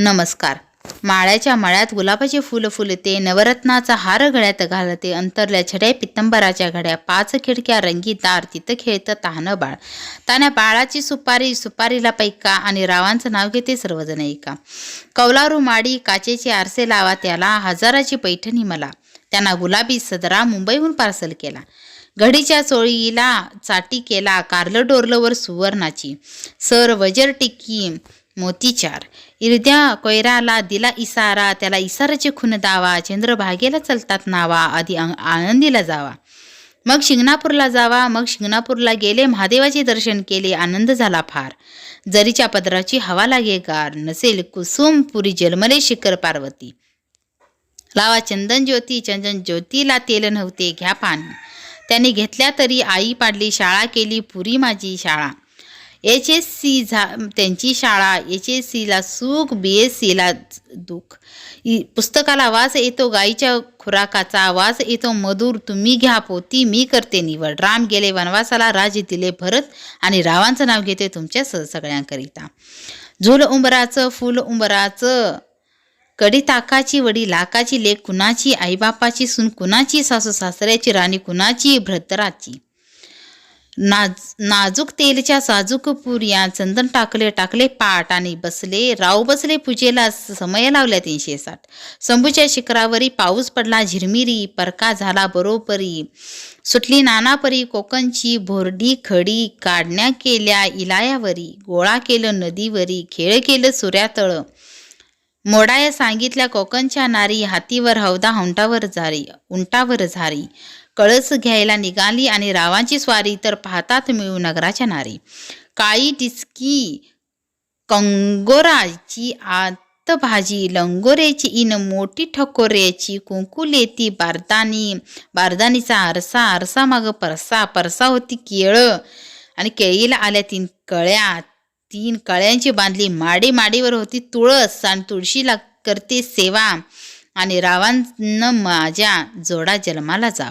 नमस्कार. माळ्याच्या मळ्यात गुलाबाचे फुलं फुलते नवरत्नाचा हार गळ्यात घालते अंतरल्या छड्या पित्तंबराच्या घड्या पाच खिडक्या रंगीदार तिथं खेळतं तहानं बाळ. तान्या बाळाची सुपारी सुपारीला पैका आणि रावांचं नाव घेते सर्वजण ऐका कौलारू माडी काचेचे आरसे लावा त्याला हजाराची पैठणी मला. त्यांना गुलाबी सदरा मुंबईहून पार्सल केला. घडीच्या चोळीला चाटी केला कारलं डोरलंवर सुवर्णाची. सर वजर टिक्की मोतीचार इरद्या कोयराला दिला इसारा त्याला इसाराचे खून दावा चंद्रभागेला चलतात नावा आधी आनंदीला जावा. मग शिंगणापूरला जावा मग शिंगणापूरला गेले महादेवाचे दर्शन केले आनंद झाला फार. जरीच्या पदराची हवा लागे गार नसेल कुसुमपुरी जलमले जन्मले शिखर पार्वती. लावा चंदन ज्योती चंदन ज्योतीला तेल नव्हते घ्या पाणी त्याने घेतल्या तरी आई पाडली शाळा केली पुरी माझी शाळा. एच एस सी झा त्यांची शाळा एच एस सीला सुख बी एस सीला दुःख. इ- पुस्तकाला वास येतो गाईच्या खुराकाचा वास येतो मधुर तुम्ही घ्या पोती मी करते निवड. राम गेले वनवासाला राज दिले भरत आणि रावांचं नाव घेते तुमच्या स सगळ्यांकरिता. झुल उंबराचं फुल उंबराचं कडी ताकाची वडी लाकाची लेख कुणाची आईबापाची सून कुणाची सासू सासऱ्याची राणी कुणाची भ्रतराची. नाज नाजूक तेलच्या साजूक पुऱ्या चंदन टाकले टाकले पाट आणि बसले राव बसले पूजेला समय लावल्या तीनशे साठ. शंभूच्या शिखरावरी पाऊस पडला झिरमिरी परका झाला बरोबरी. सुटली नानापरी कोकणची भोरडी खडी काढण्या केल्या इलायावरी गोळा केलं नदीवरी खेळ केलं सूर्यातळ. मोडाया सांगितल्या कोकणच्या नारी हातीवर हौदा हुंटावर झारी उंटावर झारी. कळस घ्यायला निघाली आणि रावांची स्वारी तर पाहतात मिळू नगराच्या नारी. काळी टिचकी कंगोराची आत भाजी लंगोऱ्याची इन मोठी ठकोऱ्याची कुंकुलेती बारदानी बारदानीचा आरसा आरसा माग परसा परसा होती केळं. आणि केळीला आल्या तीन कळ्या तीन कळ्यांची बांधली. माडी माडीवर होती तुळस आणि तुळशीला करते सेवा. आणि रावांनं माझ्या जोडा जन्माला जावा.